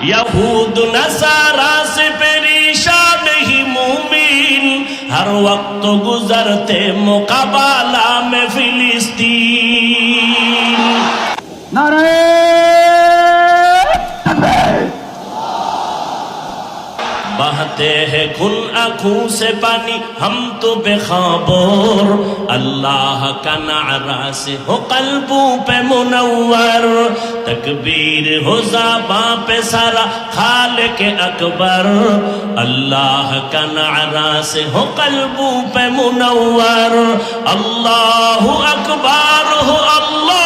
یہود نصارا سے پریشان نہیں مومن ہر وقت گزرتے مقابلہ میں فلی بہتے ہیں کھل آنکھوں سے پانی ہم تو بے خبر اللہ کا نعرہ سے ہو قلبوں پہ منور تکبیر ہو زباں پہ سارا خالق اکبر اللہ کا نعرہ سے ہو قلبوں پہ منور اللہ اکبر ہو اللہ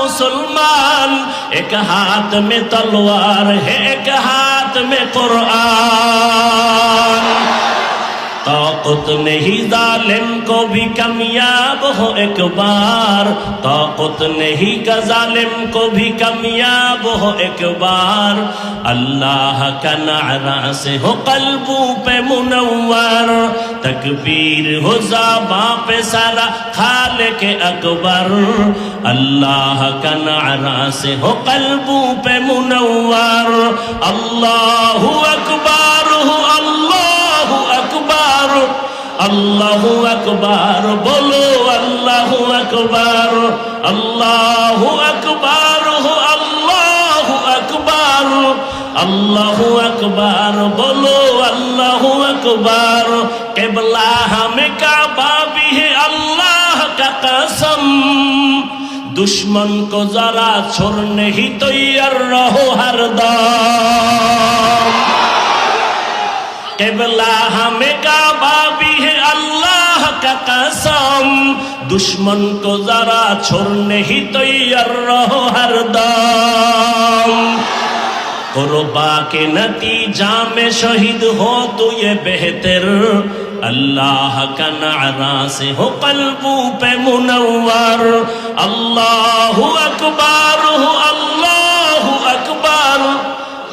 মুসলমান এক হাত মে তলোয়ার হে এক হাত মে কোরআন। طاقت نہیں ظالم کو بھی کمیاب ہو ایک بار طاقت نہیں کا ظالم کو بھی کمیاب ہو ایک بار اللہ کا نعرہ سے ہو قلبوں پہ منور تکبیر ہو زابا پہ سارا خالق اکبر اللہ کا نعرہ سے ہو قلبوں پہ منور اللہ اکبر अल्लाह अकबर बोलो अल्लाह अकबर अल्लाह अकबर हो अल्लाह अकबर अल्लाह अकबर बोलो अल्लाह अकबर केबला हमें काबा भी है अल्लाह का कसम दुश्मन को जरा छोड़ने ही तैयार रहो हरदम केबला हमें काबा भी है کا قسم دشمن کو ذرا چھوڑنے ہی تیار رہو ہر دم قربا کے نتیجہ میں شہید ہو تو یہ بہتر اللہ کا نعرہ سے ہو قلبوں پہ منور اللہ اکبر ہو اللہ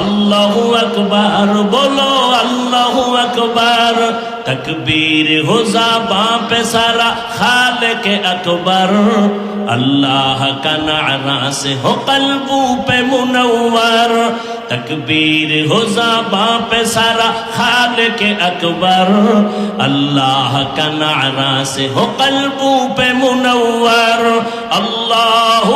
अल्लाह अकबर बोलो अल्लाह अकबर तकबीर हो जाबा पे सारा खाल के अकबर अल्लाह का नारा से हो कल्बों पे मुनव्वर तकबीर हो जाबा पे सारा खाल के अकबर अल्लाह का नारा से हो कल्बों पे मुनव्वर अल्लाह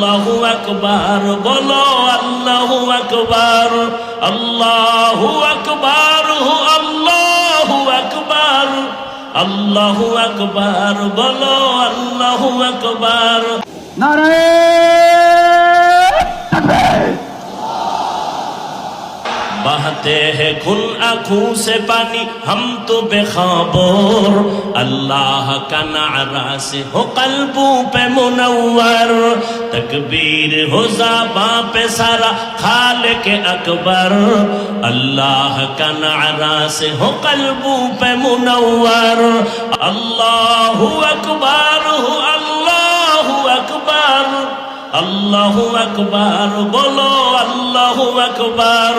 আল্লাহ আকবার, বলো আল্লাহ আকবার আল্লাহ আকবার, হু আল্লাহ আকবার আল্লাহ আকবার, বলো আল্লাহ আকবার। নারায়ণ! بہتے ہیں کھل آنکھوں سے پانی ہم تو بے خبر اللہ کا نعرہ سے ہو قلبوں پہ منور تکبیر ہو زباں پہ سارا خالق اکبر اللہ کا نعرہ سے ہو قلبوں پہ منور اللہ اکبر ہو اللہ اکبر اللہ اکبر بولو اللہ اکبر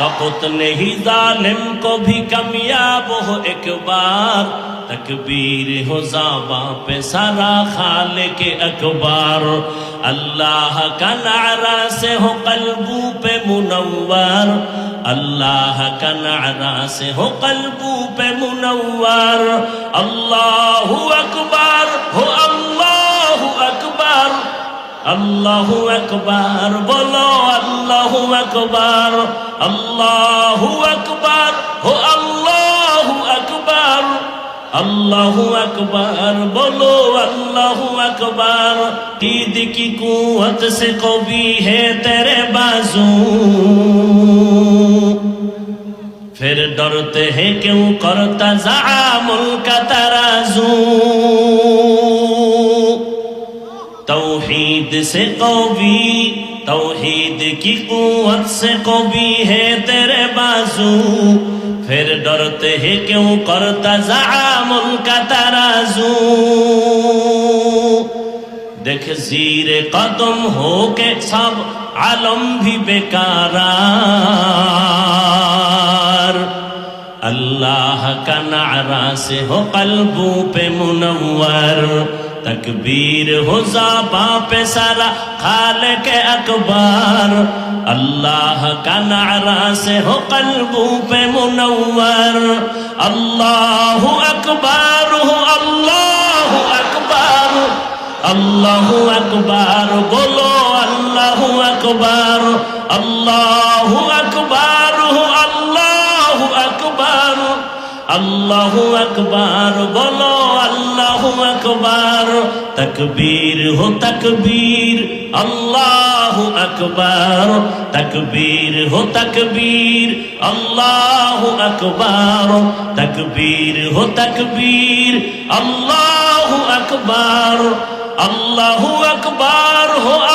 तकुत नहीं जालिम को भी कामयाब हो एक बार तकबीर हो जाबा पे सारा खाले के अकबार अल्लाह का नारा से हो कल्बू पे मुनव्वर अल्लाह का नारा से हो कल्बू पे मुनव्वर अल्लाह अकबर हो अल्लाह अकबर আল্লাহ আকবার, বলো আল্লাহ আকবার আল্লাহ আকবার হো আল্লাহ আকবার আল্লাহ আকবার, বলো আল্লাহ আকবার, কি দিকি কুত সে কবি হে তেরে বাজু। ফির ডরতে হে কেউ করতা যা মুলকা তারাজু। توحید سے قوی توحید کی قوت سے قوی ہے تیرے بازو پھر ڈرتے ہیں کیوں کرتا زعامل کا ترازو دیکھ زیر قدم ہو کے سب عالم بھی بیکارار اللہ کا نعرہ سے ہو قلبوں پہ منور তকবীর হোজা বাপ সারা খাল কে আকবর اللہ کا نعرہ سے ہو قلبوں پہ منور اللہ اکبر ہو اللہ اکبر اللہ اکبر بولو اللہ اکبر اللہ اکبر আল্লাহ আকবার, বলো আল্লাহ আকবার। তকবীর হো তকবীর, আল্লাহ আকবার। তকবীর হো তকবীর, আল্লাহ আকবার। তকবীর হো তকবীর, আল্লাহ আকবার। আল্লাহ আকবার হো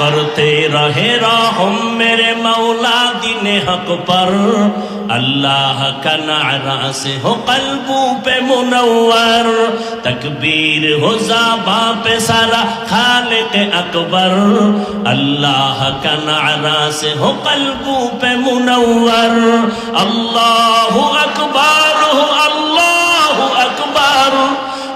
کرتے رہے راہم میرے مولا دین حق پر اللہ کا نعرہ سے ہو قلبوں پہ منور تکبیر ہو زابا پہ سارا خالق اکبر اللہ کا نعرہ سے ہو قلبوں پہ منور اللہ اکبر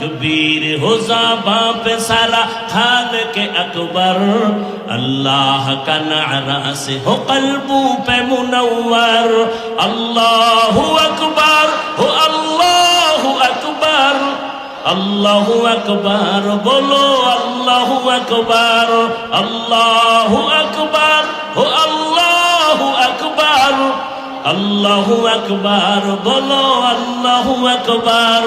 تکبیر ہو زابا پہ سارا خال کے اکبر اللہ کا نعرہ سے ہو قلبوں پہ منور اللہ اکبر ہو اللہ اکبر اللہ اکبر بولو اللہ اکبر اللہ اکبر ہو اللہ اکبر اللہ اکبر بولو اللہ اکبر